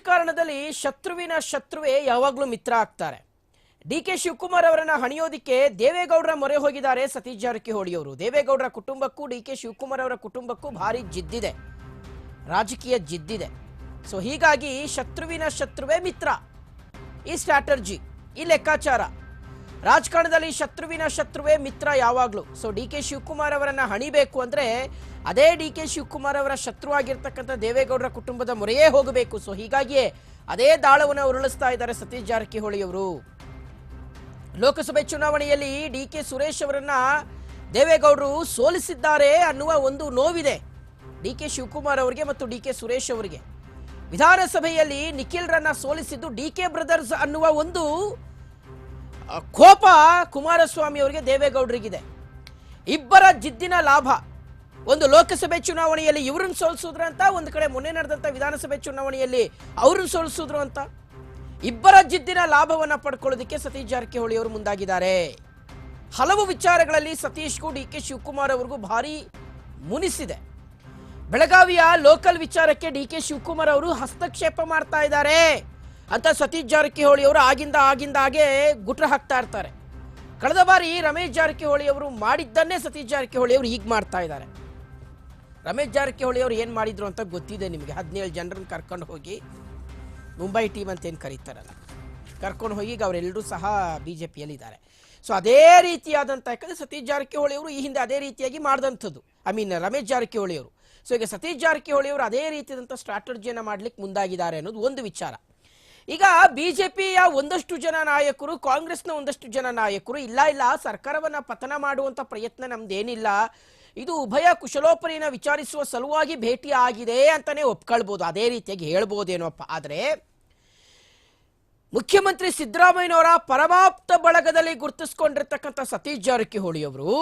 ರಾಜಕಾರಣದಲ್ಲಿ ಶತ್ರುವಿನ ಶತ್ರುವೇ ಯಾವಾಗಲೂ ಮಿತ್ರ ಆಗ್ತಾರೆ. ಡಿ ಕೆ ಶಿವಕುಮಾರ್ ಅವರನ್ನ ಹಣಿಯೋದಿಕ್ಕೆ ದೇವೇಗೌಡರ ಮೊರೆ ಹೋಗಿದ್ದಾರೆ ಸತೀಶ್ ಜಾರಕಿಹೊಳಿ ಅವರು. ದೇವೇಗೌಡರ ಕುಟುಂಬಕ್ಕೂ ಡಿ ಕೆ ಶಿವಕುಮಾರ್ ಅವರ ಕುಟುಂಬಕ್ಕೂ ಭಾರಿ ಜಿದ್ದಿದೆ. ರಾಜಕೀಯ ಜಿದ್ದಿದೆ. ಸೊ ಹೀಗಾಗಿ ಶತ್ರುವಿನ ಶತ್ರುವೇ ಮಿತ್ರ. ಈ ಸ್ಟ್ರಾಟರ್ಜಿ, ಈ ಲೆಕ್ಕಾಚಾರ ರಾಜಕಾರಣದಲ್ಲಿ ಶತ್ರುವಿನ ಶತ್ರುವೇ ಮಿತ್ರ ಯಾವಾಗಲೂ. ಸೊ ಡಿ ಕೆ ಶಿವಕುಮಾರ್ ಅವರನ್ನು ಹಣಿಬೇಕು ಅಂದ್ರೆ ಅದೇ ಡಿ ಕೆ ಶಿವಕುಮಾರ್ ಅವರ ಶತ್ರು ಆಗಿರ್ತಕ್ಕಂಥ ದೇವೇಗೌಡರ ಕುಟುಂಬದ ಮೊರೆಯೇ ಹೋಗಬೇಕು. ಸೊ ಹೀಗಾಗಿಯೇ ಅದೇ ದಾಳವನ್ನು ಉರುಳಿಸ್ತಾ ಇದ್ದಾರೆ ಸತೀಶ್ ಜಾರಕಿಹೊಳಿ ಅವರು ಲೋಕಸಭೆ ಚುನಾವಣೆಯಲ್ಲಿ ಡಿ ಕೆ ಸುರೇಶ್ ಅವರನ್ನ ದೇವೇಗೌಡರು ಸೋಲಿಸಿದ್ದಾರೆ ಅನ್ನುವ ಒಂದು ನೋವಿದೆ ಡಿ ಕೆ ಶಿವಕುಮಾರ್ ಅವರಿಗೆ ಮತ್ತು ಡಿ ಕೆ ಸುರೇಶ್ ಅವರಿಗೆ. ವಿಧಾನಸಭೆಯಲ್ಲಿ ನಿಖಿಲ್ರನ್ನ ಸೋಲಿಸಿದ್ದು ಡಿ ಕೆ ಬ್ರದರ್ಸ್ ಅನ್ನುವ ಒಂದು ಕೋಪ ಕುಮಾರಸ್ವಾಮಿ ಅವರಿಗೆ ದೇವೇಗೌಡರಿಗಿದೆ. ಇಬ್ಬರ ಜಿದ್ದಿನ ಲಾಭ. ಒಂದು ಲೋಕಸಭೆ ಚುನಾವಣೆಯಲ್ಲಿ ಇವ್ರನ್ನ ಸೋಲಿಸಿದ್ರು ಅಂತ, ಒಂದು ಕಡೆ ಮೊನ್ನೆ ನಡೆದಂತ ವಿಧಾನಸಭೆ ಚುನಾವಣೆಯಲ್ಲಿ ಅವ್ರನ್ನ ಸೋಲಿಸಿದ್ರು ಅಂತ. ಇಬ್ಬರ ಜಿದ್ದಿನ ಲಾಭವನ್ನ ಪಡ್ಕೊಳ್ಳೋದಕ್ಕೆ ಸತೀಶ್ ಜಾರಕಿಹೊಳಿ ಅವರು ಮುಂದಾಗಿದ್ದಾರೆ. ಹಲವು ವಿಚಾರಗಳಲ್ಲಿ ಸತೀಶ್ಗೂ ಡಿ ಕೆ ಶಿವಕುಮಾರ್ ಅವ್ರಿಗೂ ಭಾರಿ ಮುನಿಸಿದೆ. ಬೆಳಗಾವಿಯ ಲೋಕಲ್ ವಿಚಾರಕ್ಕೆ ಡಿ ಕೆ ಶಿವಕುಮಾರ್ ಅವರು ಹಸ್ತಕ್ಷೇಪ ಮಾಡ್ತಾ ಇದ್ದಾರೆ. ಅಂತ ಸತೀಶ್ ಜಾರಕಿಹೊಳಿ ಅವರು ಆಗಿಂದ ಆಗಿಂದ ಹಾಗೆ ಗುಟ್ರ ಹಾಕ್ತಾ ಇರ್ತಾರೆ. ಕಳೆದ ಬಾರಿ ರಮೇಶ್ ಜಾರಕಿಹೊಳಿ ಅವರು ಮಾಡಿದ್ದನ್ನೇ ಸತೀಶ್ ಜಾರಕಿಹೊಳಿ ಅವರು ಈಗ ಮಾಡ್ತಾ ಇದ್ದಾರೆ. ರಮೇಶ್ ಜಾರಕಿಹೊಳಿ ಅವರು ಏನು ಮಾಡಿದ್ರು ಅಂತ ಗೊತ್ತಿದೆ ನಿಮಗೆ. ಹದಿನೇಳು ಜನರನ್ನು ಕರ್ಕೊಂಡು ಹೋಗಿ ಮುಂಬೈ ಟೀಮ್ ಅಂತ ಏನು ಕರೀತಾರಲ್ಲ. ಕರ್ಕೊಂಡು ಹೋಗಿ ಈಗ ಅವರೆಲ್ಲರೂ ಸಹ ಬಿ ಜೆ ಪಿಯಲ್ಲಿದ್ದಾರೆ ಸೊ ಅದೇ ರೀತಿಯಾದಂಥ ಯಾಕಂದರೆ ಸತೀಶ್ ಜಾರಕಿಹೊಳಿ ಅವರು ಈ ಹಿಂದೆ ಅದೇ ರೀತಿಯಾಗಿ ಮಾಡಿದಂಥದ್ದು. ಐ ಮೀನ್ ರಮೇಶ್ ಜಾರಕಿಹೊಳಿ ಅವರು. ಸೊ ಈಗ ಸತೀಶ್ ಜಾರಕಿಹೊಳಿ ಅವರು ಅದೇ ರೀತಿಯಾದಂಥ ಸ್ಟ್ರಾಟಜಿಯನ್ನು ಮಾಡ್ಲಿಕ್ಕೆ ಮುಂದಾಗಿದ್ದಾರೆ ಅನ್ನೋದು ಒಂದು ವಿಚಾರ. ಈಗ ಬಿಜೆಪಿಯ ಒಂದಷ್ಟು ಜನ ನಾಯಕರು, ಕಾಂಗ್ರೆಸ್ನ ಒಂದಷ್ಟು ಜನ ನಾಯಕರು ಇಲ್ಲ ಇಲ್ಲ, ಸರ್ಕಾರವನ್ನ ಪತನ ಮಾಡುವಂತ ಪ್ರಯತ್ನ ನಮ್ದೇನಿಲ್ಲ. ಇದು ಉಭಯ ಕುಶಲೋಪರಿನ ವಿಚಾರಿಸುವ ಸಲುವಾಗಿ ಭೇಟಿ ಆಗಿದೆ ಅಂತಾನೆ ಒಪ್ಕೊಳ್ಬೋದು. ಅದೇ ರೀತಿಯಾಗಿ ಹೇಳ್ಬೋದೇನೋಪ್ಪ. ಆದರೆ ಮುಖ್ಯಮಂತ್ರಿ ಸಿದ್ದರಾಮಯ್ಯನವರ ಪರಮಾಪ್ತ ಬಳಗದಲ್ಲಿ ಗುರುತಿಸ್ಕೊಂಡಿರ್ತಕ್ಕಂಥ ಸತೀಶ್ ಜಾರಕಿಹೊಳಿ ಅವರು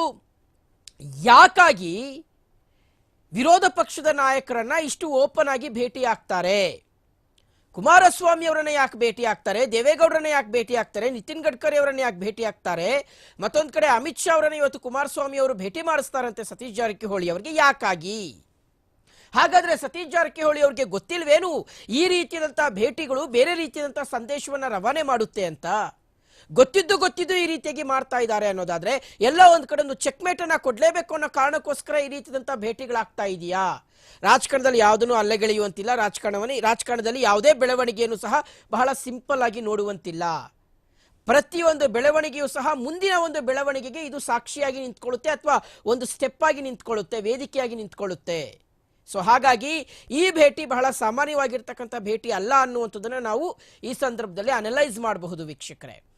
ಯಾಕಾಗಿ ವಿರೋಧ ಪಕ್ಷದ ನಾಯಕರನ್ನ ಇಷ್ಟು ಓಪನ್ ಆಗಿ ಭೇಟಿ ಆಗ್ತಾರೆ? ಕುಮಾರಸ್ವಾಮಿ ಅವರನ್ನ ಯಾಕೆ ಭೇಟಿ ಆಗ್ತಾರೆ? ದೇವೇಗೌಡರನ್ನ ಯಾಕೆ ಭೇಟಿ ಆಗ್ತಾರೆ? ನಿತಿನ್ ಗಡ್ಕರಿ ಅವರನ್ನ ಯಾಕೆ ಭೇಟಿ ಆಗ್ತಾರೆ? ಮತ್ತೊಂದ್ ಕಡೆ ಅಮಿತ್ ಶಾ ಅವರನ್ನ ಇವತ್ತು ಕುಮಾರಸ್ವಾಮಿ ಅವರು ಭೇಟಿ ಮಾಡಿಸ್ತಾರಂತೆ ಸತೀಶ್ ಜಾರಕಿಹೊಳಿ ಅವರಿಗೆ. ಯಾಕಾಗಿ? ಹಾಗಾದ್ರೆ ಸತೀಶ್ ಜಾರಕಿಹೊಳಿ ಅವರಿಗೆ ಗೊತ್ತಿಲ್ವೇನು? ಈ ರೀತಿಯಾದಂತಹ ಭೇಟಿಗಳು ಬೇರೆ ರೀತಿಯಾದಂತಹ ಸಂದೇಶವನ್ನ ರವಾನೆ ಮಾಡುತ್ತೆ ಅಂತ? ಗೊತ್ತಿದ್ದು ಗೊತ್ತಿದ್ದು ಈ ರೀತಿಯಾಗಿ ಮಾಡ್ತಾ ಇದ್ದಾರೆ ಅನ್ನೋದಾದ್ರೆ, ಎಲ್ಲ ಒಂದ್ ಕಡೆ ಒಂದು ಚೆಕ್ಮೇಟ್ ಅನ್ನ ಕೊಡ್ಲೇಬೇಕು ಅನ್ನೋ ಕಾರಣಕ್ಕೋಸ್ಕರ ಈ ರೀತಿಯಾದಂತಹ ಭೇಟಿಗಳಾಗ್ತಾ ಇದೆಯಾ? ರಾಜಕಾರಣದಲ್ಲಿ ಯಾವುದನ್ನು ಅಲ್ಲೆಗೆಳೆಯುವಂತಿಲ್ಲ. ರಾಜಕಾರಣವನ್ನ, ರಾಜಕಾರಣದಲ್ಲಿ ಯಾವುದೇ ಬೆಳವಣಿಗೆಯನ್ನು ಸಹ ಬಹಳ ಸಿಂಪಲ್ ಆಗಿ ನೋಡುವಂತಿಲ್ಲ. ಪ್ರತಿಯೊಂದು ಬೆಳವಣಿಗೆಯೂ ಸಹ ಮುಂದಿನ ಒಂದು ಬೆಳವಣಿಗೆಗೆ ಇದು ಸಾಕ್ಷಿಯಾಗಿ ನಿಂತ್ಕೊಳ್ಳುತ್ತೆ ಅಥವಾ ಒಂದು ಸ್ಟೆಪ್ ಆಗಿ ನಿಂತ್ಕೊಳ್ಳುತ್ತೆ, ವೇದಿಕೆಯಾಗಿ ನಿಂತ್ಕೊಳ್ಳುತ್ತೆ. ಸೊ ಹಾಗಾಗಿ ಈ ಭೇಟಿ ಬಹಳ ಸಾಮಾನ್ಯವಾಗಿರ್ತಕ್ಕಂಥ ಭೇಟಿ ಅಲ್ಲ ಅನ್ನುವಂಥದ್ದನ್ನು ನಾವು ಈ ಸಂದರ್ಭದಲ್ಲಿ ಅನಲೈಸ್ ಮಾಡಬಹುದು ವೀಕ್ಷಕರೇ.